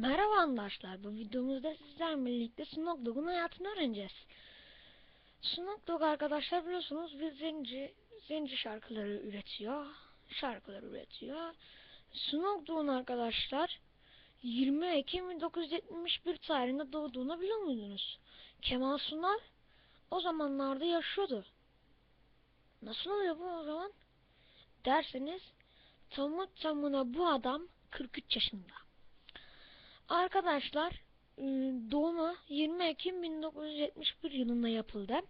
Merhaba arkadaşlar. Bu videomuzda sizlerle birlikte Snoop Dogg'un hayatını öğreneceğiz. Snoop Dogg arkadaşlar biliyorsunuz bir zenci, zenci şarkıları üretiyor. Şarkılar üretiyor. Snoop Dogg'un arkadaşlar 20 Ekim 1971 tarihinde doğduğunu biliyor muydunuz? Kemal Sunal o zamanlarda yaşıyordu. Nasıl oluyor bu o zaman? Derseniz tamı tamına bu adam 43 yaşında. Arkadaşlar e, doğumu 20 Ekim 1971 yılında yapıldı.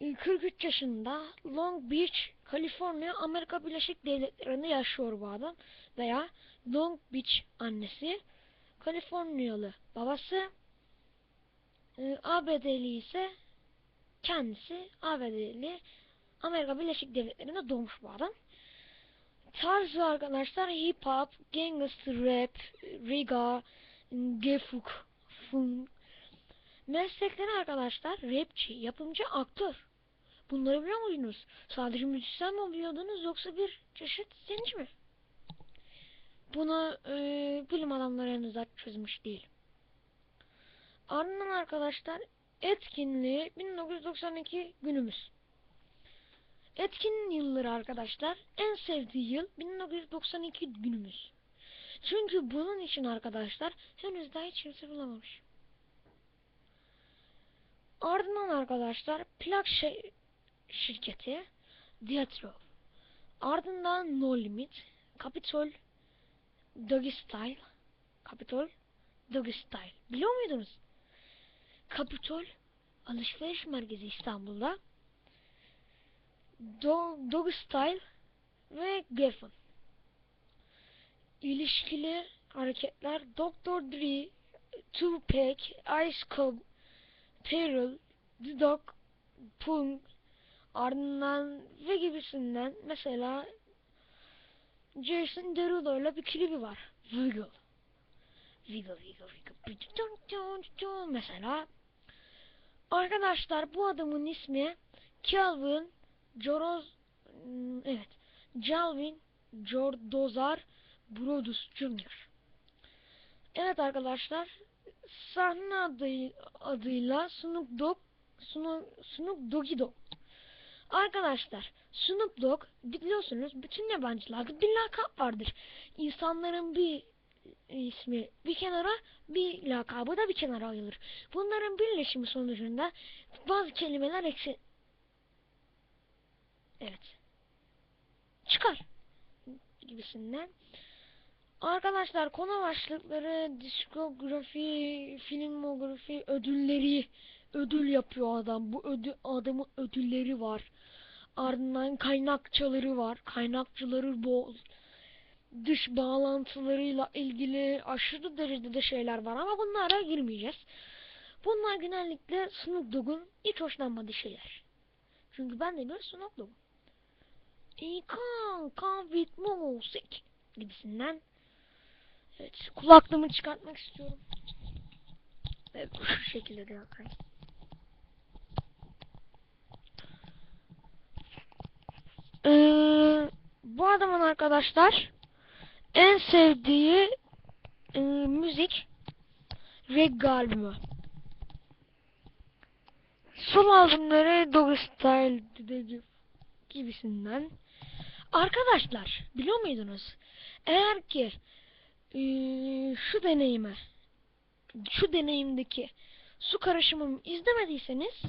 E, 43 yaşında Long Beach, Kaliforniya, Amerika Birleşik Devletleri'nde yaşıyor bu adam. Veya Long Beach annesi, Kaliforniyalı babası, e, ABD'li ise kendisi ABD'li Amerika Birleşik Devletleri'nde doğmuş bu adam. Tarzı arkadaşlar hip hop, gangster rap, riga, gefuk, funk. Meslekleri arkadaşlar rapçi, yapımcı, aktör. Bunları biliyor muydunuz? Sadece müzisyen mi biliyordunuz yoksa bir çeşit zenci mi? Bunu e, bilim adamları henüz çözmüş değil. Ardından arkadaşlar etkinliği 1992 günümüz. Etkin yılları arkadaşlar. En sevdiği yıl 1992 günümüz. Çünkü bunun için arkadaşlar henüz daha hiç kimse bulamamış. Ardından arkadaşlar plak şi- şirketi Diatrov. Ardından No Limit, Capitol, Doggy Style, Capitol, Doggy Style. Biliyor muydunuz? Capitol alışveriş merkezi İstanbul'da. Do Dog Style ve Geffen. İlişkili hareketler Dr. Dre, Tupac, Ice Cube, Peril, The Dog, Punk, ardından ve gibisinden mesela Jason Derulo ile bir klibi var. Wiggle. Wiggle, wiggle, wiggle. Mesela arkadaşlar bu adamın ismi Calvin Joroz hmm, evet Calvin Jordozar Brodus Jr. Evet arkadaşlar sahne adı, adıyla Snoop Dogg Snoop, Snoop Doggy Dogg. Arkadaşlar Snoop Dogg biliyorsunuz bütün yabancılarda bir lakap vardır. İnsanların bir ismi bir kenara bir lakabı da bir kenara ayrılır. Bunların birleşimi sonucunda bazı kelimeler eksik Evet. Çıkar. Gibisinden. Arkadaşlar konu başlıkları, diskografi, filmografi, ödülleri ödül yapıyor adam. Bu ödül adamın ödülleri var. Ardından kaynakçaları var. Kaynakçıları bol. Dış bağlantılarıyla ilgili aşırı derecede şeyler var ama bunlara girmeyeceğiz. Bunlar genellikle Snoop Dogg'un hiç hoşlanmadığı şeyler. Çünkü ben de bir Dogg'um. İyi kan, kan with music gibisinden. Evet, kulaklığımı çıkartmak istiyorum. Ve şu şekilde de yapayım. Ee, bu adamın arkadaşlar en sevdiği e, müzik reggae albümü. Son albümleri Doggy Style gibisinden. Arkadaşlar biliyor muydunuz? Eğer ki e, şu deneyimi şu deneyimdeki su karışımımı izlemediyseniz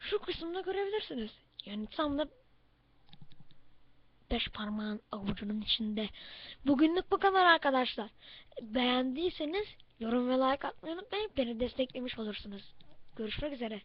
şu kısımda görebilirsiniz. Yani tam da beş parmağın avucunun içinde. Bugünlük bu kadar arkadaşlar. Beğendiyseniz yorum ve like atmayı unutmayın. Beni desteklemiş olursunuz. Görüşmek üzere.